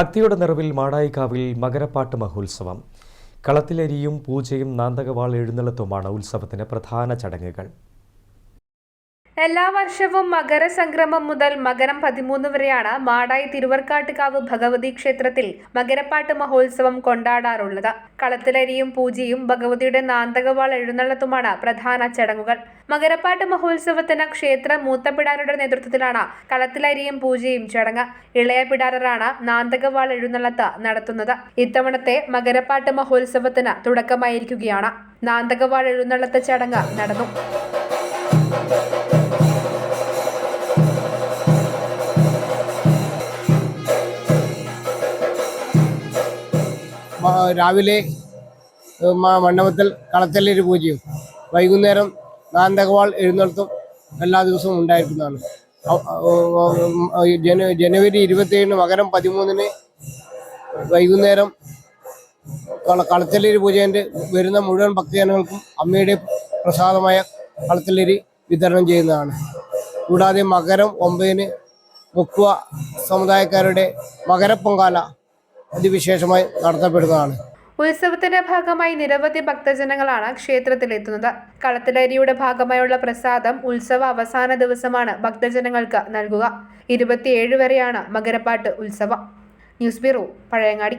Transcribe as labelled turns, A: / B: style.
A: ഭക്തിയുടെ നിറവിൽ മാടായിക്കാവിൽ മകരപ്പാട്ട് മഹോത്സവം. കളത്തിലരിയും പൂജയും നാന്തകവാൾ എഴുന്നള്ളത്തുമാണ് ഉത്സവത്തിന് പ്രധാന ചടങ്ങുകൾ.
B: എല്ലാ വർഷവും മകരസംക്രമം മുതൽ മകരം പതിമൂന്ന് വരെയാണ് മാടായി തിരുവർക്കാട്ടുകാവ് ഭഗവതി ക്ഷേത്രത്തിൽ മകരപ്പാട്ട് മഹോത്സവം കൊണ്ടാടാറുള്ളത്. കളത്തിലരിയും പൂജയും ഭഗവതിയുടെ നാന്തകവാൾ എഴുന്നള്ളത്തുമാണ് പ്രധാന ചടങ്ങുകൾ. മകരപ്പാട്ട് മഹോത്സവത്തിന് ക്ഷേത്ര മൂത്തപിടാരുടെ നേതൃത്വത്തിലാണ് കളത്തിലരിയും പൂജയും ചടങ്ങ്. ഇളയ പിടാരാണ് നാന്തകവാൾ എഴുന്നള്ളത്ത് നടത്തുന്നത്. ഇത്തവണത്തെ മകരപ്പാട്ട് മഹോത്സവത്തിന് തുടക്കമായിരിക്കുകയാണ്. നാന്തകവാൾ എഴുന്നള്ളത്ത് ചടങ്ങ് നടന്നു.
C: രാവിലെ മണ്ഡപത്തിൽ കളത്തല്ലേര് പൂജയും. വൈകുന്നേരം നാന്തകവാൾ എഴുന്നള്ളത്തും എല്ലാ ദിവസവും ഉണ്ടായിരിക്കുന്നതാണ്. ജന- ജനുവരി ഇരുപത്തിയേഴിന് മകരം പതിമൂന്നിന് വൈകുന്നേരം കള കളത്തല്ലരി പൂജേന്റെ വരുന്ന മുഴുവൻ ഭക്തജനങ്ങൾക്കും അമ്മയുടെ പ്രസാദമായ കളത്തല്ലേരി വിതരണം ചെയ്യുന്നതാണ്. കൂടാതെ മകരം ഒമ്പതിന് മുക്കുവ സമുദായക്കാരുടെ മകരപ്പൊങ്കാല അതിവിശേഷമായി നടത്തപ്പെടുന്നതാണ്.
B: ഉത്സവത്തിന്റെ ഭാഗമായി നിരവധി ഭക്തജനങ്ങളാണ് ക്ഷേത്രത്തിലെത്തുന്നത്. കളത്തിലരിയുടെ ഭാഗമായുള്ള പ്രസാദം ഉത്സവ അവസാന ദിവസമാണ് ഭക്തജനങ്ങൾക്ക് നൽകുക. ഇരുപത്തിയേഴ് വരെയാണ് മകരപ്പാട്ട് ഉത്സവം. News bureau Pazhayangadi.